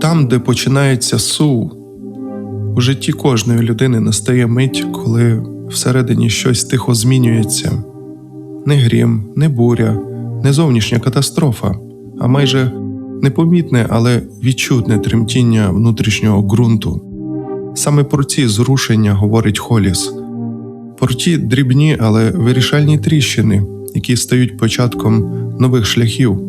Там, де починається сув, у житті кожної людини настає мить, коли всередині щось тихо змінюється. Не грім, не буря, не зовнішня катастрофа, а майже непомітне, але відчутне тремтіння внутрішнього ґрунту. Саме про ці зрушення говорить Холіс, про ті дрібні, але вирішальні тріщини, які стають початком нових шляхів.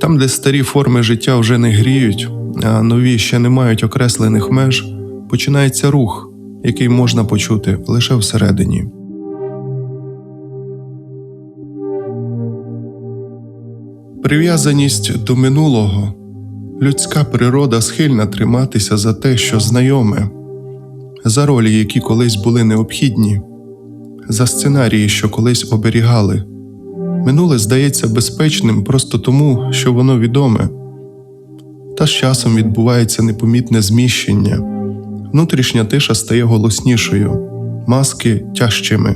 Там, де старі форми життя вже не гріють, а нові ще не мають окреслених меж, починається рух, який можна почути лише всередині. Прив'язаність до минулого людська природа схильна триматися за те, що знайоме, за ролі, які колись були необхідні, за сценарії, що колись оберігали. Минуле здається безпечним просто тому, що воно відоме, та з часом відбувається непомітне зміщення, внутрішня тиша стає голоснішою, маски тяжчими,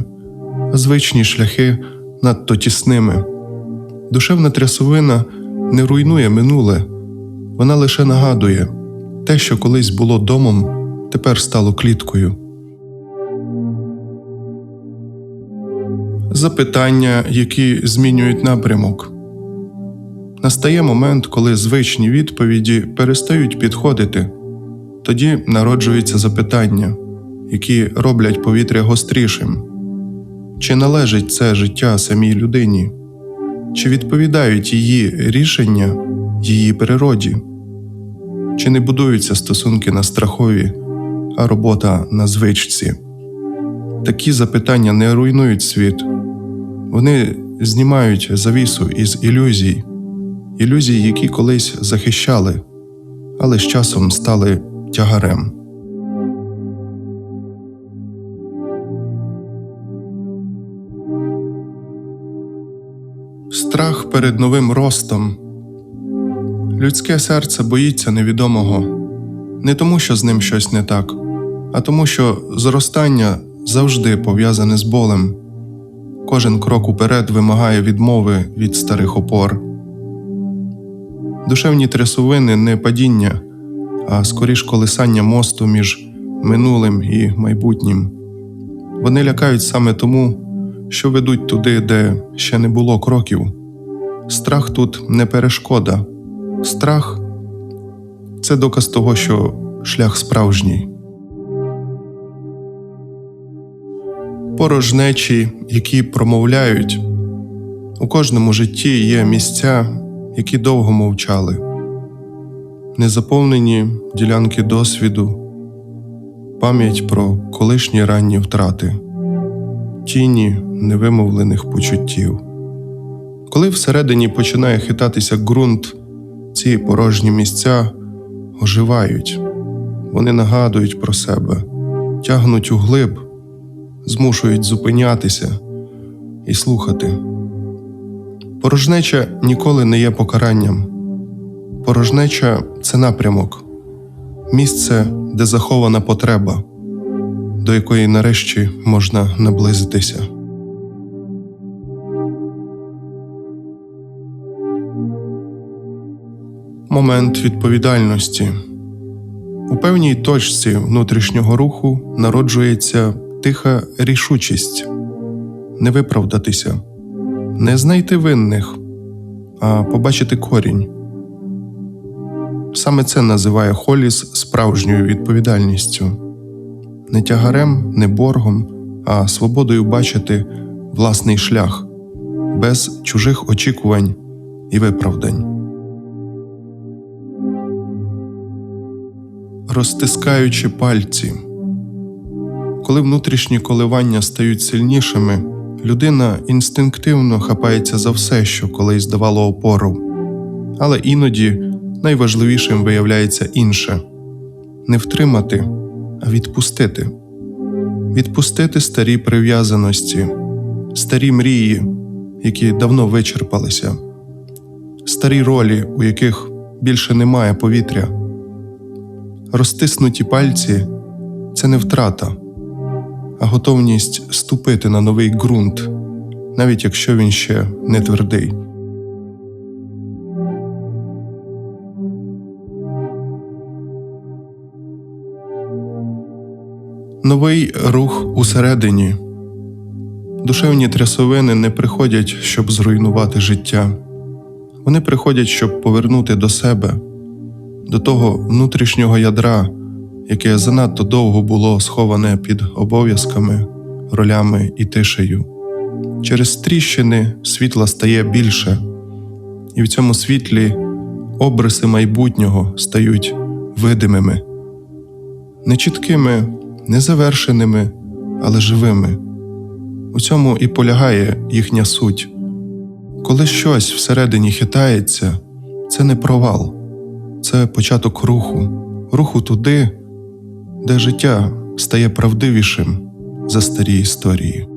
а звичні шляхи надто тісними. Душевна трясовина не руйнує минуле, вона лише нагадує те, що колись було домом, тепер стало кліткою. Запитання, які змінюють напрямок. Настає момент, коли звичні відповіді перестають підходити, тоді народжуються запитання, які роблять повітря гострішим. Чи належить це життя самій людині? Чи відповідають її рішення її природі? Чи не будуються стосунки на страхові, а робота на звичці? Такі запитання не руйнують світ, вони знімають завісу із ілюзій, ілюзій, які колись захищали, але з часом стали тягарем. Страх перед новим ростом. Людське серце боїться невідомого не тому, що з ним щось не так, а тому, що зростання завжди пов'язане з болем. Кожен крок уперед вимагає відмови від старих опор. Душевні трясовини не падіння, а скоріш колисання мосту між минулим і майбутнім. Вони лякають саме тому, що ведуть туди, де ще не було кроків. Страх тут не перешкода, страх це доказ того, що шлях справжній. Порожнечі, які промовляють, у кожному житті є місця, які довго мовчали, незаповнені ділянки досвіду, пам'ять про колишні ранні втрати, тіні невимовлених почуттів. Коли всередині починає хитатися ґрунт, ці порожні місця оживають, вони нагадують про себе, тягнуть углиб, змушують зупинятися і слухати. Порожнеча ніколи не є покаранням. Порожнеча це напрямок, місце, де захована потреба, до якої нарешті можна наблизитися. Момент відповідальності. У певній точці внутрішнього руху народжується тиха рішучість не виправдатися, не знайти винних, а побачити корінь. Саме це називає Холіс справжньою відповідальністю, не тягарем, не боргом, а свободою бачити власний шлях без чужих очікувань і виправдань. Розтискаючи пальці. Коли внутрішні коливання стають сильнішими, людина інстинктивно хапається за все, що колись давало опору. Але іноді найважливішим виявляється інше не втримати, а відпустити, відпустити старі прив'язаності, старі мрії, які давно вичерпалися, старі ролі, у яких більше немає повітря. Розтиснуті пальці це не втрата, а готовність ступити на новий ґрунт, навіть якщо він ще не твердий. Новий рух усередині. Душевні трясовини не приходять, щоб зруйнувати життя. Вони приходять, щоб повернути до себе, до того внутрішнього ядра яке занадто довго було сховане під обов'язками, ролями і тишею. Через тріщини світла стає більше, і в цьому світлі обриси майбутнього стають видимими, не чіткими, не але живими. У цьому і полягає їхня суть. Коли щось всередині хитається, це не провал, це початок руху, руху туди, де життя стає правдивішим за старі історії.